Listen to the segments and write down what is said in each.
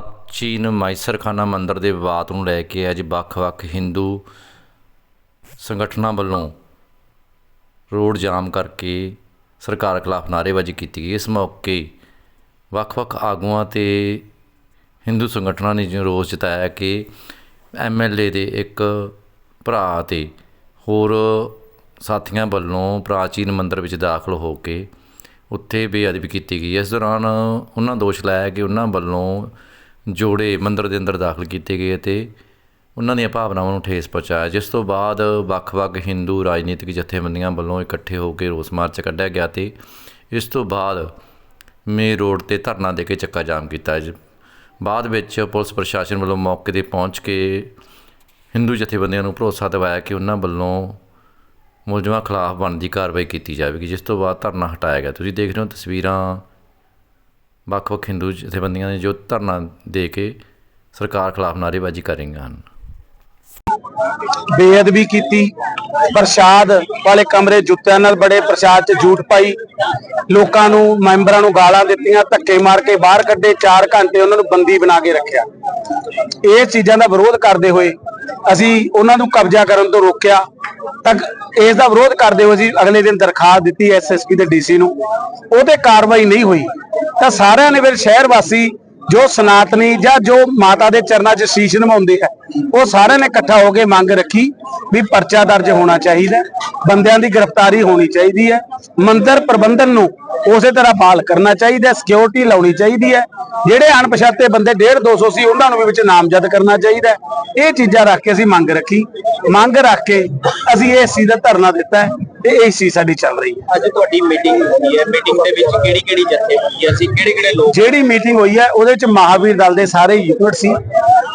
ਪ੍ਰਾਚੀਨ ਮਾਈਸਰਖਾਨਾ ਮੰਦਰ ਦੇ ਵਿਵਾਦ ਨੂੰ ਲੈ ਕੇ ਅੱਜ ਵੱਖ-ਵੱਖ ਹਿੰਦੂ ਸੰਗਠਨਾਂ ਵੱਲੋਂ ਰੋਡ ਜਾਮ ਕਰਕੇ ਸਰਕਾਰ ਖਿਲਾਫ ਨਾਅਰੇਬਾਜ਼ੀ ਕੀਤੀ ਗਈ। ਇਸ ਮੌਕੇ ਵੱਖ-ਵੱਖ ਆਗੂਆਂ ਤੇ ਹਿੰਦੂ ਸੰਗਠਨਾਂ ਨੇ ਜੋ ਰੋਸ ਜਤਾਇਆ ਕਿ ਐਮਐਲਏ ਦੇ ਇੱਕ ਭਰਾ ਤੇ ਹੋਰ ਸਾਥੀਆਂ ਵੱਲੋਂ ਪ੍ਰਾਚੀਨ ਮੰਦਰ ਵਿੱਚ ਦਾਖਲ ਹੋ ਕੇ ਉੱਥੇ ਬੇਅਦਬੀ ਕੀਤੀ ਗਈ। ਇਸ ਦੌਰਾਨ ਉਹਨਾਂ ਦੋਸ਼ ਲਾਇਆ ਕਿ ਉਹਨਾਂ ਵੱਲੋਂ ਜੋੜੇ ਮੰਦਰ ਦੇ ਅੰਦਰ ਦਾਖਲ ਕੀਤੇ ਗਏ ਅਤੇ ਉਹਨਾਂ ਦੀਆਂ ਭਾਵਨਾਵਾਂ ਨੂੰ ਠੇਸ ਪਹੁੰਚਾਇਆ, ਜਿਸ ਤੋਂ ਬਾਅਦ ਵੱਖ-ਵੱਖ ਹਿੰਦੂ ਰਾਜਨੀਤਿਕ ਜਥੇਬੰਦੀਆਂ ਵੱਲੋਂ ਇਕੱਠੇ ਹੋ ਕੇ ਰੋਸ ਮਾਰਚ ਕੱਢਿਆ ਗਿਆ ਤੇ ਇਸ ਤੋਂ ਬਾਅਦ ਮੇ ਰੋਡ ਤੇ ਧਰਨਾ ਦੇ ਕੇ ਚੱਕਾ ਜਾਮ ਕੀਤਾ। ਬਾਅਦ ਵਿੱਚ ਪੁਲਿਸ ਪ੍ਰਸ਼ਾਸਨ ਵੱਲੋਂ ਮੌਕੇ ਤੇ ਪਹੁੰਚ ਕੇ ਹਿੰਦੂ ਜਥੇਬੰਦੀਆਂ ਨੂੰ ਭਰੋਸਾ ਦਿਵਾਇਆ ਕਿ ਉਹਨਾਂ ਵੱਲੋਂ ਮੁਲਜ਼ਮਾਂ ਖਿਲਾਫ ਬਣਦੀ ਕਾਰਵਾਈ ਕੀਤੀ ਜਾਵੇਗੀ, ਜਿਸ ਤੋਂ ਬਾਅਦ ਧਰਨਾ ਹਟਾਇਆ ਗਿਆ। ਤੁਸੀਂ ਦੇਖ ਰਹੇ ਹੋ ਤਸਵੀਰਾਂ ਵੱਖ-ਵੱਖ ਹਿੰਦੂ ਜਥੇਬੰਦੀਆਂ ਨੇ ਜੋ ਧਰਨਾ ਦੇ ਕੇ ਸਰਕਾਰ ਖਿਲਾਫ ਨਾਅਰੇਬਾਜ਼ੀ ਕਰ ਰਹੀਆਂ ਹਨ। ਬੇਅਦਬੀ ਕੀਤੀ, ਪ੍ਰਸ਼ਾਦ ਵਾਲੇ ਕਮਰੇ ਜੁੱਤਿਆਂ ਨਾਲ ਬੜੇ ਪ੍ਰਸ਼ਾਦ 'ਚ ਝੂਠ ਪਾਈ, ਲੋਕਾਂ ਨੂੰ, ਮੈਂਬਰਾਂ ਨੂੰ ਗਾਲਾਂ ਦਿੱਤੀਆਂ, ਧੱਕੇ ਮਾਰ ਕੇ ਬਾਹਰ ਕੱਢੇ 4 ਘੰਟੇ ਉਹਨਾਂ ਨੂੰ ਬੰਦੀ ਬਣਾ ਕੇ ਰੱਖਿਆ। ਇਹ ਚੀਜ਼ਾਂ ਦਾ ਵਿਰੋਧ ਕਰਦੇ ਹੋਏ ਅਸੀਂ ਉਹਨਾਂ ਨੂੰ ਕਬਜ਼ਾ ਕਰਨ ਤੋਂ ਰੋਕਿਆ। ਤੱਕ ਇਸ ਦਾ ਵਿਰੋਧ ਕਰਦੇ ਹੋਏ ਅਸੀਂ ਅਗਲੇ ਦਿਨ ਦਰਖਾਸਤ ਦਿੱਤੀ ਐਸਐਸਪੀ ਤੇ ਡੀਸੀ ਨੂੰ। ਉਹਤੇ ਕਾਰਵਾਈ ਨਹੀਂ ਹੋਈ। ਤਾਂ ਸਾਰਿਆਂ ਨੇ ਫਿਰ ਸ਼ਹਿਰ ਵਾਸੀ ਜੋ ਸਨਾਤਨੀ ਜਾਂ ਜੋ ਮਾਤਾ ਦੇ ਚਰਨਾਂ 'ਚ ਸ਼ੀਸ਼ ਨਵਾਉਂਦੇ ਆ, ਉਹ ਸਾਰਿਆਂ ਨੇ ਇਕੱਠਾ ਹੋ ਕੇ ਮੰਗ ਰੱਖੀ ਵੀ ਪਰਚਾ ਦਰਜ ਹੋਣਾ ਚਾਹੀਦਾ ਬੰਦਿਆਂ ਦੀ ਗ੍ਰਿਫਤਾਰੀ ਹੋਣੀ ਚਾਹੀਦੀ ਹੈ, ਮੰਦਿਰ ਪ੍ਰਬੰਧਨ ਨੂੰ ਉਸੇ ਤਰ੍ਹਾਂ ਬਹਾਲ ਕਰਨਾ ਚਾਹੀਦਾ ਸਿਕਿਉਰਿਟੀ ਲਾਉਣੀ ਚਾਹੀਦੀ ਹੈ, ਜਿਹੜੇ ਅਣਪਛਾਤੇ ਬੰਦੇ 1.5 200 ਸੀ ਉਹਨਾਂ ਨੂੰ ਵੀ ਵਿੱਚ ਨਾਮਜ਼ਦ ਕਰਨਾ ਚਾਹੀਦਾ ਇਹ ਚੀਜ਼ਾਂ ਰੱਖ ਕੇ ਅਸੀਂ ਮੰਗ ਰੱਖੀ, ਮੰਗ ਰੱਖ ਕੇ ਅਸੀਂ ਇਸ ਚੀਜ਼ ਦਾ ਧਰਨਾ ਦਿੱਤਾ ਹੈ ਤੇ ਇਹ ਚੀਜ਼ ਸਾਡੀ ਚੱਲ ਰਹੀ ਹੈ। ਅੱਜ ਤੁਹਾਡੀ ਮੀਟਿੰਗ ਹੋਈ ਹੈ। ਮੀਟਿੰਗ ਦੇ ਵਿੱਚ ਕਿਹੜੀ ਕਿਹੜੀ ਜਥੇਬੰਦੀਆਂ ਸੀ ਕਿਹੜੇ ਕਿਹੜੇ ਲੋਕ ਜਿਹੜੀ ਮੀਟਿੰਗ ਹੋਈ ਹੈ ਉਹਦੇ ਵਿੱਚ ਮਹਾਵੀਰ ਦਲ ਦੇ ਸਾਰੇ ਯੂਨਿਟ ਸੀ।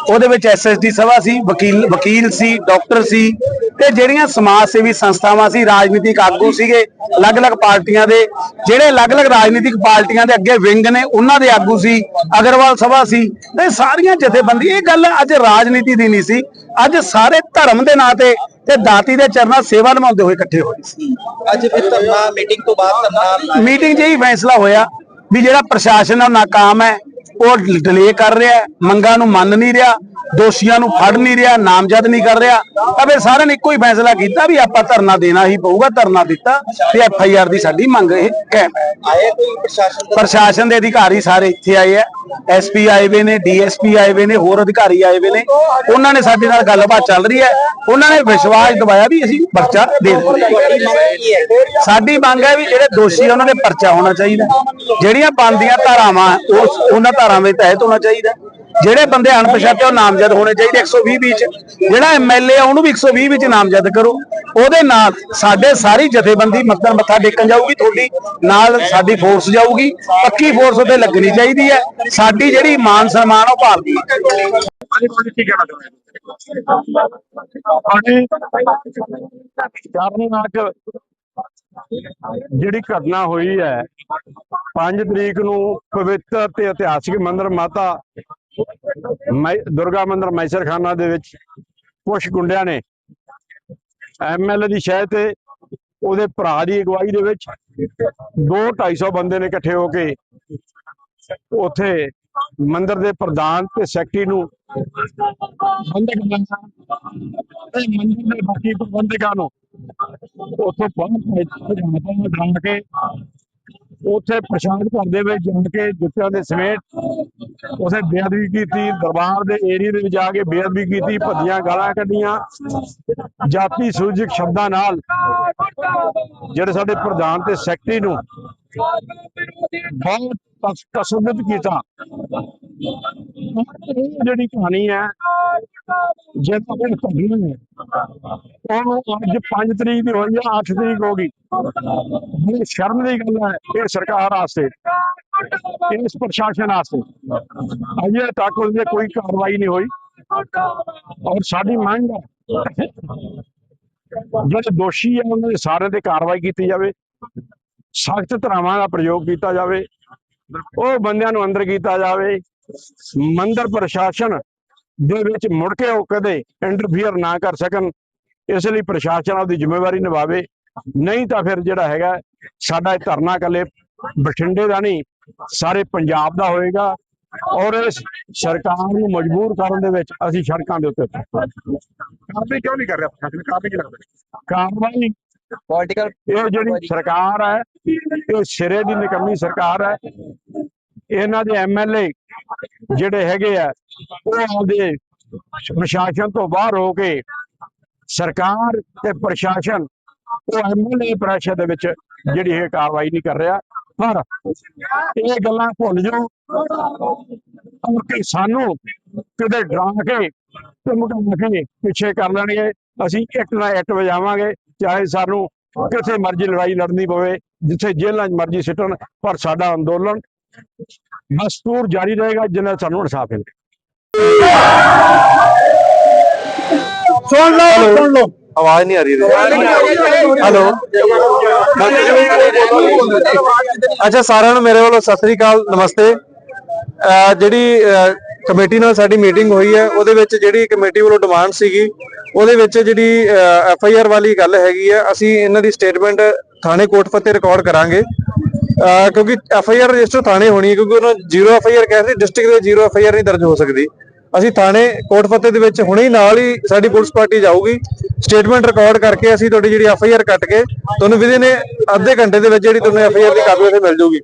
ਉਹਦੇ ਵਿੱਚ ਐਸਐਸਡੀ ਸਭਾ ਸੀ ਵਕੀਲ ਵਕੀਲ ਸੀ ਡਾਕਟਰ ਸੀ ਤੇ ਜਿਹੜੀਆਂ ਸਮਾਜ ਸੇਵੀ ਸੰਸਥਾਵਾਂ ਸੀ ਰਾਜਨੀਤਿਕ ਆਗੂ ਸੀਗੇ ਅਲੱਗ-ਅਲੱਗ ਪਾਰਟੀਆਂ ਦੇ ਜਿਹੜੇ ਅਲੱਗ-ਅਲੱਗ ਰਾਜਨੀਤਿਕ ਪਾਰਟੀਆਂ ਦੇ ਅੱਗੇ ਵਿੰਗ ਨੇ ਉਹਨਾਂ ਦੇ ਆਗੂ ਸੀ ਅਗਰਵਾਲ ਸਭਾ ਸੀ ਤੇ ਸਾਰੀਆਂ ਜਥੇਬੰਦੀ ਇਹ ਗੱਲ ਅੱਜ ਰਾਜਨੀਤੀ ਦੀ ਨਹੀਂ ਸੀ ਅੱਜ ਸਾਰੇ ਧਰਮ ਦੇ ਨਾਂ ਤੇ ਤੇ ਦਾਤੀ ਦੇ ਚਰਨਾਂ ਸੇਵਾ ਨਿਭਾਉਂਦੇ ਹੋਏ ਇਕੱਠੇ ਹੋਏ ਸੀ। ਅੱਜ ਫਿਰ ਧਰਨਾ ਮੀਟਿੰਗ ਤੋਂ ਬਾਅਦ ਧਰਨਾ ਮੀਟਿੰਗ 'ਚ ਇਹ ਫੈਸਲਾ ਹੋਇਆ ਵੀ ਜਿਹੜਾ ਪ੍ਰਸ਼ਾਸਨ ਆ ਨਾਕਾਮ ਹੈ ਉਹ ਡਿਲੇ ਕਰ ਰਿਹਾ ਮੰਗਾਂ ਨੂੰ ਮੰਨ ਨਹੀਂ ਰਿਹਾ ਦੋਸ਼ੀਆਂ ਨੂੰ ਫੜ ਨਹੀਂ ਰਿਹਾ ਨਾਮਜ਼ਦ ਨਹੀਂ ਕਰ ਰਿਹਾ। ਤਾਂ ਫਿਰ ਸਾਰਿਆਂ ਨੇ ਇੱਕੋ ਹੀ ਫੈਸਲਾ ਕੀਤਾ ਵੀ ਆਪਾਂ ਧਰਨਾ ਦੇਣਾ ਹੀ ਪਊਗਾ ਧਰਨਾ ਦਿੱਤਾ ਤੇ ਐਫ ਆਈ ਆਰ ਦੀ ਸਾਡੀ ਮੰਗ ਇਹ ਕਾਇਮ ਹੈ। ਆਏ ਕੋਈ ਪ੍ਰਸ਼ਾਸਨ ਦਾ ਪ੍ਰਸ਼ਾਸਨ ਦੇ ਅਧਿਕਾਰੀ ਸਾਰੇ ਇੱਥੇ ਆਏ ਆ। ਐਸਪੀ ਆਏ ਵੇ ਨੇ, ਡੀਐਸਪੀ ਆਏ ਵੇ ਨੇ, ਹੋਰ ਅਧਿਕਾਰੀ ਆਏ ਵੇ ਨੇ। ਉਹਨਾਂ ਨੇ ਸਾਡੇ ਨਾਲ ਗੱਲਬਾਤ ਚੱਲ ਰਹੀ ਹੈ। ਉਹਨਾਂ ਨੇ ਵਿਸ਼ਵਾਸ ਦਿਵਾਇਆ ਵੀ ਅਸੀਂ ਪਰਚਾ ਦੇ ਦੇਵਾਂਗੇ ਸਾਡੀ ਮੰਗ ਹੈ ਵੀ ਜਿਹੜੇ ਦੋਸ਼ੀ ਉਹਨਾਂ ਦੇ ਪਰਚਾ ਹੋਣਾ ਚਾਹੀਦਾ। ਜਿਹੜੀਆਂ ਬੰਦੀਆਂ ਧਾਰਾਵਾਂ, ਉਸ ਉਹਨਾਂ ਧਾਰਾਵਾਂ ਦੇ ਤਹਿਤ ਹੋਣਾ ਚਾਹੀਦਾ। ਜਿਹੜੇ ਬੰਦੇ ਅਣਪਛਾਤੇ ਉਹ ਨਾਮਜ਼ਦ ਹੋਣੇ ਚਾਹੀਦੇ 120 ਵਿੱਚ। ਜਿਹੜਾ ਐਮਐਲਏ ਆ, ਉਹਨੂੰ ਵੀ 120 ਵਿੱਚ ਨਾਮਜ਼ਦ ਕਰੋ। ਉਹਦੇ ਨਾਲ ਸਾਡੇ ਸਾਰੀ ਜਥੇਬੰਦੀ ਮਤਲਬ ਮੱਥਾ ਟੇਕਣ ਜਾਊਗੀ, ਤੁਹਾਡੀ ਨਾਲ ਸਾਡੀ ਫੋਰਸ ਜਾਊਗੀ। ਪੱਕੀ ਫੋਰਸ ਉਹਤੇ ਲੱਗਣੀ ਚਾਹੀਦੀ ਹੈ। ਸਾਡੀ ਜਿਹੜੀ ਮਾਨ ਸਨਮਾਨ ਉਹ ਭਾਲਦੀ ਹੈ ਅਸੀਂ ਜਿਹੜੀ ਘਟਨਾ ਹੋਈ ਹੈ 5 ਤਰੀਕ ਨੂੰ ਪਵਿੱਤਰ ਤੇ ਇਤਿਹਾਸਿਕ ਮੰਦਿਰ ਮਾਤਾ ਦੁਰਗਾ ਮੰਦਿਰ ਮੈਸਰਖਾਨਾ ਦੇ ਵਿੱਚ ਕੁਝ ਗੁੰਡਿਆਂ ਨੇ ਐਮਐਲਏ ਦੀ ਸ਼ਹਿ ਤੇ ਉਹਦੇ ਭਰਾ ਦੀ ਅਗਵਾਈ ਦੇ ਵਿੱਚ 2 250 ਬੰਦੇ ਨੇ ਇਕੱਠੇ ਹੋ ਕੇ ਉੱਥੇ ਮੰਦਿਰ ਦੇ ਪ੍ਰਧਾਨ ਤੇ ਸੈਕਟਰੀ ਨੂੰ ਬੰਦਕ ਤੇ ਮੰਦਿਰ ਦੇ ਬਾਕੀ ਪ੍ਰਬੰਧਕਾਂ ਨੂੰ ਉੱਥੇ ਪਹੁੰਚ ਜਾਣ ਕੇ ਉੱਥੇ ਪ੍ਰਸ਼ਾਦ ਘਰ ਦੇ ਵਿੱਚ ਜਾ ਕੇ ਜੁੱਤਿਆਂ ਦੇ ਸਮੇਤ ਉਸੇ ਬੇਅਦਬੀ ਕੀਤੀ, ਦਰਬਾਰ ਦੇ ਏਰੀਆ ਦੇ ਵਿੱਚ ਜਾ ਕੇ ਬੇਅਦਬੀ ਕੀਤੀ, ਭੱਜੀਆਂ ਗਾਲਾਂ ਕੱਢੀਆਂ। ਜਾਤੀ ਸੂਚਕ ਸ਼ਬਦਾਂ ਨਾਲ ਜਿਹੜੇ ਸਾਡੇ ਪ੍ਰਧਾਨ ਤੇ ਸੈਕਟਰੀ ਨੂੰ ਬਹੁਤ ਤਸ- ਕੀਤਾ। ਇਹ ਜਿਹੜੀ ਕਹਾਣੀ ਹੈ, ਜੇ ਤਾਂ ਘਟਨਾ ਹੈ ਉਹ ਅੱਜ 5 ਤਰੀਕ ਦੀ ਹੋਈ ਆ 8 ਤਰੀਕ ਹੋ ਗਈ। ਬੜੀ ਸ਼ਰਮ ਦੀ ਗੱਲ ਹੈ, ਇਹ ਸਰਕਾਰ ਵਾਸਤੇ, ਇਸ ਪ੍ਰਸ਼ਾਸਨ ਵਾਸਤੇ। ਅਜੇ ਤੱਕ ਉਹਦੇ ਕੋਈ ਕਾਰਵਾਈ ਨਹੀਂ ਹੋਈ। ਔਰ ਸਾਡੀ ਮੰਗ ਹੈ ਜਿਹੜੇ ਦੋਸ਼ੀ ਹੈ, ਉਹਨਾਂ ਦੇ ਸਾਰਿਆਂ ਤੇ ਕਾਰਵਾਈ ਕੀਤੀ ਜਾਵੇ, ਸਖਤ ਧਰਾਵਾਂ ਦਾ ਪ੍ਰਯੋਗ ਕੀਤਾ ਜਾਵੇ, ਉਹ ਬੰਦਿਆਂ ਨੂੰ ਅੰਦਰ ਕੀਤਾ ਜਾਵੇ। ਮੰਦਰ ਪ੍ਰਸ਼ਾਸਨ ਦੇ ਵਿੱਚ ਮੁੜ ਕੇ ਉਹ ਕਦੇ ਇੰਟਰਫੀਅਰ ਨਾ ਕਰ ਸਕਣ, ਇਸ ਲਈ ਪ੍ਰਸ਼ਾਸਨ ਆਪਦੀ ਜ਼ਿੰਮੇਵਾਰੀ ਨਿਭਾਵੇ। ਨਹੀਂ ਤਾਂ ਫਿਰ ਜਿਹੜਾ ਹੈਗਾ ਸਾਡਾ ਇਹ ਧਰਨਾ ਕੱਲੇ ਬਠਿੰਡੇ ਦਾ ਨਹੀਂ ਸਾਰੇ ਪੰਜਾਬ ਦਾ ਹੋਏਗਾ ਔਰ ਇਸ ਸਰਕਾਰ ਨੂੰ ਮਜਬੂਰ ਕਰਨ ਦੇ ਵਿੱਚ ਅਸੀਂ ਸੜਕਾਂ ਦੇ ਉੱਤੇ। ਕਾਰਵਾਈ ਕਿਉਂ ਨਹੀਂ ਕਰ ਰਿਹਾ ਪ੍ਰਸ਼ਾਸਨ? ਕਾਰਵਾਈ ਕੀ ਲੱਗਦਾ ਕਾਰਵਾਈ ਪੋਲੀਟੀਕਲ ਇਹ ਜਿਹੜੀ ਸਰਕਾਰ ਹੈ ਇਹ ਸਿਰੇ ਦੀ ਨਿਕੰਮੀ ਸਰਕਾਰ ਹੈ। ਇਹਨਾਂ ਦੇ ਐਮਐਲਏ ਜਿਹੜੇ ਹੈਗੇ ਆ ਉਹ ਆਪਦੇ ਪ੍ਰਸ਼ਾਸਨ ਤੋਂ ਬਾਹਰ ਹੋ ਕੇ ਸਰਕਾਰ ਤੇ ਪ੍ਰਸ਼ਾਸਨ ਉਹ ਐਮਐਲਏ ਪ੍ਰੈਸ਼ਰ ਦੇ ਵਿੱਚ ਜਿਹੜੀ ਇਹ ਕਾਰਵਾਈ ਨਹੀਂ ਕਰ ਰਿਹਾ। ਪਰ ਇਹ ਗੱਲਾਂ ਭੁੱਲ ਜਾਓ। ਕਿ ਸਾਨੂੰ ਕਿਤੇ ਡਰਾ ਕੇ ਤੇ ਕੇ ਪਿੱਛੇ ਕਰ ਲੈਣਗੇ। ਅਸੀਂ ਇੱਕ ਨਾ ਇੱਟ ਵਜਾਵਾਂਗੇ, ਚਾਹੇ ਸਾਨੂੰ ਕਿਥੇ ਮਰਜ਼ੀ ਲੜਾਈ ਲੜਨੀ ਪਵੇ, ਜਿੱਥੇ ਜੇਲ੍ਹਾਂ 'ਚ ਮਰਜ਼ੀ ਸਿੱਟਣ, ਪਰ ਸਾਡਾ ਅੰਦੋਲਨ ਮਸਤੂਰ ਜਾਰੀ ਰਹੇਗਾ, ਜਿੰਨਾ ਸਾਨੂੰ ਇਨਸਾਫ ਮਿਲੇ। ਸੁਣ ਲਓ ਸੁਣ ਲਓ। ਆਵਾਜ਼ ਨਹੀਂ ਆ ਰਹੀ ਹੈਲੋ ਅੱਛਾ, ਸਾਰਿਆਂ ਨੂੰ ਮੇਰੇ ਵੱਲੋਂ ਸਤਿ ਸ੍ਰੀ ਅਕਾਲ, ਨਮਸਤੇ। ਜਿਹੜੀ ਕਮੇਟੀ ਨਾਲ ਸਾਡੀ ਮੀਟਿੰਗ ਹੋਈ ਹੈ, ਉਹਦੇ ਵਿੱਚ ਜਿਹੜੀ ਕਮੇਟੀ ਵੱਲੋਂ ਡਿਮਾਂਡ ਸੀਗੀ, ਉਹਦੇ ਵਿੱਚ ਜਿਹੜੀ ਐਫ ਆਈ ਆਰ ਵਾਲੀ ਗੱਲ ਹੈਗੀ ਹੈ, ਅਸੀਂ ਇਹਨਾਂ ਦੀ ਸਟੇਟਮੈਂਟ ਥਾਣੇ ਕੋਟ ਫਤਿਹ ਰਿਕਾਰਡ ਕਰਾਂਗੇ। ਕਿਉਂਕਿ ਐਫ ਆਈ ਆਰ ਰਜਿਸਟਰ ਥਾਣੇ ਹੋਣੀ ਹੈ, ਕਿਉਂਕਿ ਉਹਨਾਂ ਜ਼ੀਰੋ ਐਫ ਆਈ ਆਰ ਕਹਿੰਦੇ ਡਿਸਟ੍ਰਿਕਟ ਦੇ ਜ਼ੀਰੋ ਐਫ ਆਈ ਆਰ ਨਹੀਂ ਦਰਜ ਹੋ ਸਕਦੀ। ਅਸੀਂ ਥਾਣੇ ਕੋਟ ਫਤਿਹ ਦੇ ਵਿੱਚ ਹੁਣੇ ਹੀ ਨਾਲ ਹੀ ਸਾਡੀ ਪੁਲਿਸ ਪਾਰਟੀ ਜਾਊਗੀ। ਸਟੇਟਮੈਂਟ ਰਿਕਾਰਡ ਕਰਕੇ ਅਸੀਂ ਤੁਹਾਡੀ ਜਿਹੜੀ ਐਫ ਆਈ ਆਰ ਕੱਟ ਕੇ ਤੁਹਾਨੂੰ ਵਿਦਿਨ ਅੱਧੇ ਘੰਟੇ ਦੇ ਵਿੱਚ ਜਿਹੜੀ ਤੁਹਾਨੂੰ ਐਫ ਆਈ ਆਰ ਦੀ ਕਾਪੀ ਉੱਥੇ ਮਿਲ ਜੂਗੀ।